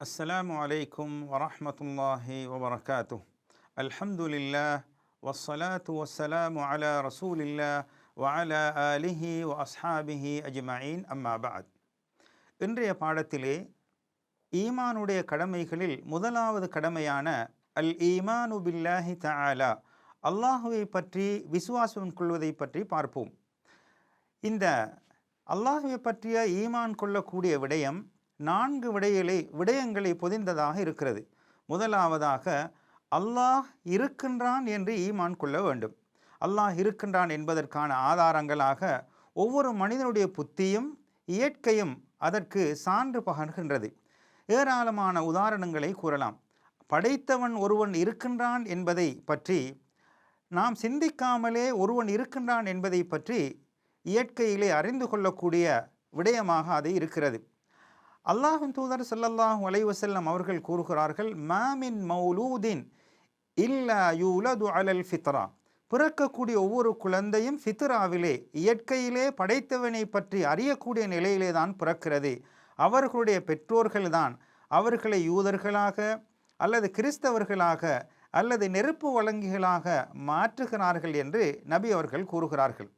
السلام عليكم ورحمة الله وبركاته الحمد لله والصلاة والسلام على رسول الله وعلى آله وأصحابه أجمعين أما بعد இன்றைய பாடத்திலே ஈமானுடைய கடமைகளில் முதலாவது கடமையான அல் ஈமானு பில்லாஹி தஆலா அல்லாஹுவை பற்றி விசுவாசம் கொள்வதை பற்றி பார்ப்போம் இந்த அல்லாஹுவை பற்றிய ஈமான் கொள்ளக்கூடிய விடயம் நான்கு விடைகளை விடயங்களை பொதிந்ததாக இருக்கிறது. முதலாவதாக அல்லாஹ் இருக்கின்றான் என்று ஈமான் கொள்ள வேண்டும். அல்லாஹ் இருக்கின்றான் என்பதற்கான ஆதாரங்களாக ஒவ்வொரு மனிதனுடைய புத்தியும் இயற்கையும் அதற்கு சான்று பகர்கின்றது. ஏராளமான உதாரணங்களை கூறலாம். படைத்தவன் ஒருவன் இருக்கின்றான் என்பதை பற்றி நாம் சிந்திக்காமலே ஒருவன் இருக்கின்றான் என்பதை பற்றி இயற்கையிலே அறிந்து கொள்ளக்கூடிய விடயமாக அது இருக்கிறது. அல்லாஹின் தூதர் ஸல்லல்லாஹு அலைவசல்லம் அவர்கள் கூறுகிறார்கள் மாமின் மௌலூதின் இல்லா யூலது அலல் ஃபித்ரா. பிறக்கக்கூடிய ஒவ்வொரு குழந்தையும் ஃபித்ராவிலே இயற்கையிலே படைத்தவனை பற்றி அறியக்கூடிய நிலையிலே தான் பிறக்கிறது. அவர்களுடைய பெற்றோர்கள்தான் அவர்களை யூதர்களாக அல்லது கிறிஸ்தவர்களாக அல்லது நெருப்பு வழங்கிகளாக மாற்றுகிறார்கள் என்று நபி அவர்கள் கூறுகிறார்கள்.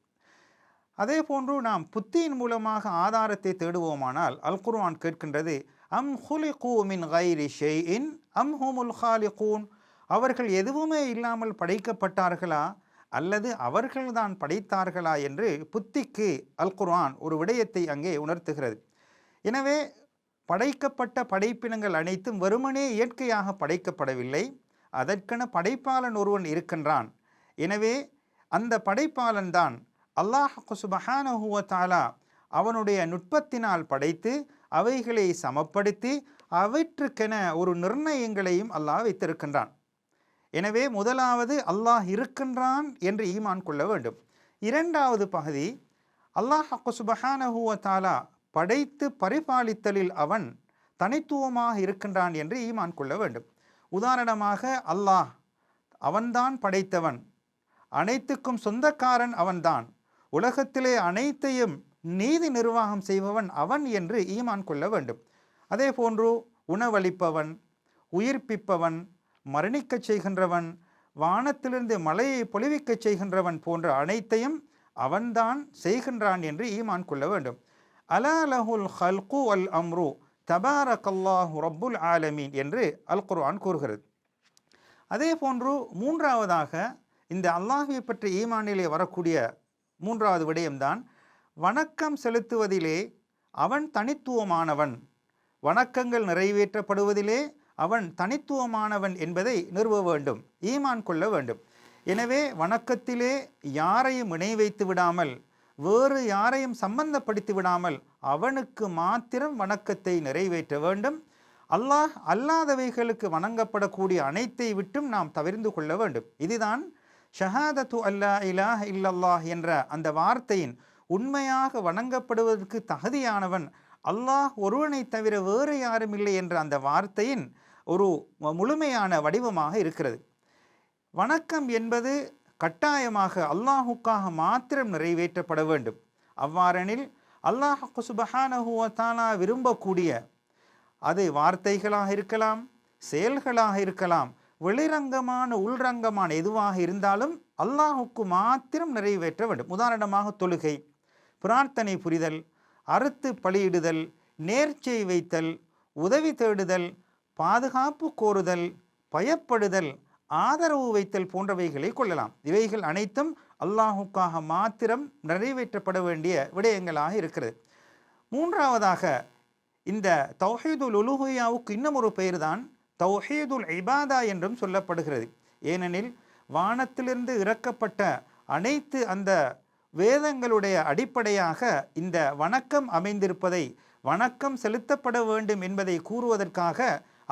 அதே போன்று நாம் புத்தியின் மூலமாக ஆதாரத்தை தேடுவோமானால் அல்குர்வான் கேட்கின்றது அம் ஹுலி கூமின் கைரி இன் அம் ஹுமுல் ஹாலிகூன். அவர்கள் எதுவுமே இல்லாமல் படைக்கப்பட்டார்களா? அல்லது அவர்கள்தான் படைத்தார்களா என்று புத்திக்கு அல்குர்வான் ஒரு விடயத்தை அங்கே உணர்த்துகிறது. எனவே படைக்கப்பட்ட படைப்பினங்கள் அனைத்தும் வெறுமனே இயற்கையாக படைக்கப்படவில்லை. அதற்கென படைப்பாளன் ஒருவன் இருக்கின்றான். எனவே அந்த படைப்பாளன்தான் அல்லாஹ் சுபஹானஹுவ தாலா அவனுடைய நுட்பத்தினால் படைத்து அவைகளை சமப்படுத்தி அவற்றுக்கென ஒரு நிர்ணயங்களையும் அல்லாஹ் வைத்திருக்கின்றான். எனவே முதலாவது அல்லாஹ் இருக்கின்றான் என்று ஈமான் கொள்ள வேண்டும். இரண்டாவது பகுதி அல்லாஹ் சுபஹானஹுவ தாலா படைத்து பரிபாலித்தலில் அவன் தனித்துவமாக இருக்கின்றான் என்று ஈமான் கொள்ள வேண்டும். உதாரணமாக அல்லாஹ் அவன்தான் படைத்தவன். அனைத்துக்கும் சொந்தக்காரன் அவன்தான். உலகத்திலே அனைத்தையும் நீதி நிர்வாகம் செய்பவன் அவன் என்று ஈமான் கொள்ள வேண்டும். அதே போன்று உணவளிப்பவன் உயிர்ப்பிப்பவன் மரணிக்கச் செய்கின்றவன் வானத்திலிருந்து மலையை பொழிவிக்கச் செய்கின்றவன் போன்ற அனைத்தையும் அவன்தான் செய்கின்றான் என்று ஈமான் கொள்ள வேண்டும். அலா லஹுல் ஹல்கு அல் அம்ரு தபாரகல்லாஹு ரப்புல் ஆலமீன் என்று அல் குர்ஆன் கூறுகிறது. அதே போன்று மூன்றாவதாக இந்த அல்லாஹை பற்றி ஈமானிலே வரக்கூடிய மூன்றாவது விடயம்தான் வணக்கம் செலுத்துவதிலே அவன் தனித்துவமானவன். வணக்கங்கள் நிறைவேற்றப்படுவதிலே அவன் தனித்துவமானவன் என்பதை நிறுவ வேண்டும் ஈமான் கொள்ள வேண்டும். எனவே வணக்கத்திலே யாரையும் இணை வைத்து விடாமல் வேறு யாரையும் சம்பந்தப்படுத்தி விடாமல் அவனுக்கு மாத்திரம் வணக்கத்தை நிறைவேற்ற வேண்டும். அல்லாஹ் அல்லாதவைகளுக்கு வணங்கப்படக்கூடிய அனைத்தை விட்டும் நாம் தவிர்ந்து கொள்ள வேண்டும். இதுதான் ஷஹாதத்து அல்லா இலாஹ இல்லல்லாஹ் என்ற அந்த வார்த்தையின் உண்மையாக வணங்கப்படுவதற்கு தகுதியானவன் அல்லாஹ் ஒருவனை தவிர வேறு யாரும் இல்லை என்ற அந்த வார்த்தையின் ஒரு முழுமையான வடிவமாக இருக்கிறது. வணக்கம் என்பது கட்டாயமாக அல்லாஹுக்காக மாத்திரம் நிறைவேற்றப்பட வேண்டும். அவ்வாறெனில் அல்லாஹ் சுபஹானஹுவத்தாலா விரும்பக்கூடிய அது வார்த்தைகளாக இருக்கலாம் செயல்களாக இருக்கலாம் வெளிரங்கமான உள்ரங்கமான எதுவாக இருந்தாலும் அல்லாஹுக்கு மாத்திரம் நிறைவேற்ற வேண்டும். உதாரணமாக தொழுகை பிரார்த்தனை புரிதல் அறுத்து பலியிடுதல் நேர்ச்சை வைத்தல் உதவி தேடுதல் பாதுகாப்பு கோருதல் பயப்படுதல் ஆதரவு வைத்தல் போன்றவைகளை கொள்ளலாம். இவைகள் அனைத்தும் அல்லாஹுக்காக மாத்திரம் நிறைவேற்றப்பட வேண்டிய விடயங்களாக இருக்கிறது. மூன்றாவதாக இந்த தௌஹீதுல் உலுஹியாவுக்கு இன்னும் ஒரு பெயர் தான் தௌஹீதுல் இபாதா என்றும் சொல்லப்படுகிறது. ஏனெனில் வானத்திலிருந்து இறக்கப்பட்ட அனைத்து அந்த வேதங்களுடைய அடிப்படையாக இந்த வணக்கம் அமைந்திருப்பதை வணக்கம் செலுத்தப்பட வேண்டும் என்பதை கூறுவதற்காக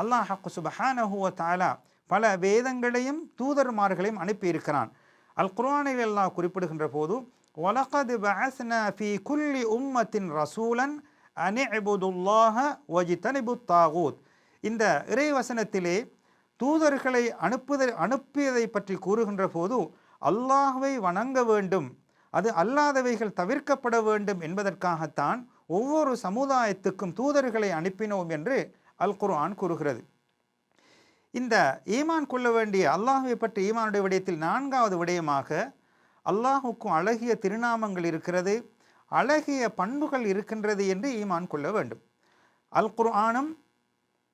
அல்லாஹ் சுபஹானஹுவ தாலா பல வேதங்களையும் தூதர்மார்களையும் அனுப்பியிருக்கிறான். அல் குர்ஆனில் அல்லாஹ் குறிப்பிடுகின்ற போது வலகது பஅஸ்னா ஃபி குல்லி உம்மத்தின் ரசூலன் அனிபுதுல்லாஹ வஜிதனிபு தாகூத் இந்த இறைவசனத்திலே தூதர்களை அனுப்புதல் அனுப்பியதை பற்றி கூறுகின்ற போது அல்லாஹுவை வணங்க வேண்டும் அது அல்லாதவைகள் தவிர்க்கப்பட வேண்டும் என்பதற்காகத்தான் ஒவ்வொரு சமுதாயத்துக்கும் தூதர்களை அனுப்பினோம் என்று அல் குர்ஆன் கூறுகிறது. இந்த ஈமான் கொள்ள வேண்டிய அல்லாஹுவை பற்றி ஈமானுடைய விடயத்தில் நான்காவது விடயமாக அல்லாஹுக்கும் அழகிய திருநாமங்கள் இருக்கிறது அழகிய பண்புகள் இருக்கின்றது என்று ஈமான் கொள்ள வேண்டும். அல் குர்ஆனும்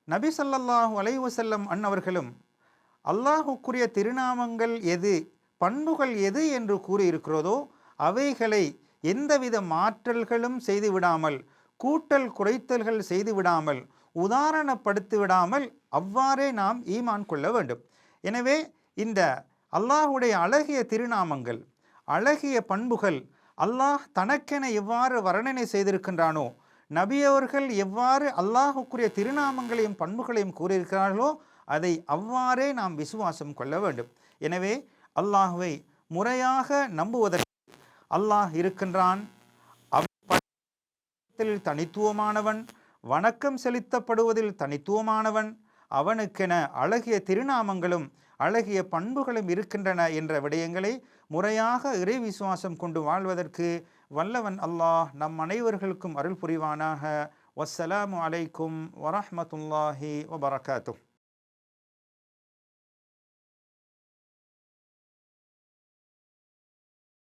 நபி ஸல்லல்லாஹு அலைவசல்லம் அன்னவர்களும் அல்லாஹுக்குரிய திருநாமங்கள் எது பண்புகள் எது என்று கூறியிருக்கிறதோ அவைகளை எந்தவித மாற்றல்களும் செய்துவிடாமல் கூட்டல் குறைத்தல்கள் செய்து விடாமல் உதாரணப்படுத்தி விடாமல் அவ்வாறே நாம் ஈமான் கொள்ள வேண்டும். எனவே இந்த அல்லாஹுடைய அழகிய திருநாமங்கள் அழகிய பண்புகள் அல்லாஹ் தனக்கென எவ்வாறு வர்ணனை செய்திருக்கின்றானோ நபியவர்கள் எவ்வாறு அல்லாஹுக்குரிய திருநாமங்களையும் பண்புகளையும் கூறியிருக்கிறார்களோ அதை அவ்வாறே நாம் விசுவாசம் கொள்ள வேண்டும். எனவே அல்லாஹுவை முறையாக நம்புவதற்கு அல்லாஹ் இருக்கின்றான். அவன் தனித்துவமானவன் வணக்கம் செலுத்தப்படுவதில் தனித்துவமானவன் அவனுக்கென அழகிய திருநாமங்களும் அழகிய பண்புகளும் இருக்கின்றன என்ற விடயங்களை முறையாக இறை விசுவாசம் கொண்டு வாழ்வதற்கு வல்லவன் அல்லாஹ் நம் அனைவர்களுக்கும் அருள் புரிவானாக. வஸ்ஸலாமு அலைக்கும் வரஹ்மத்துல்லாஹி வபரகாத்தும்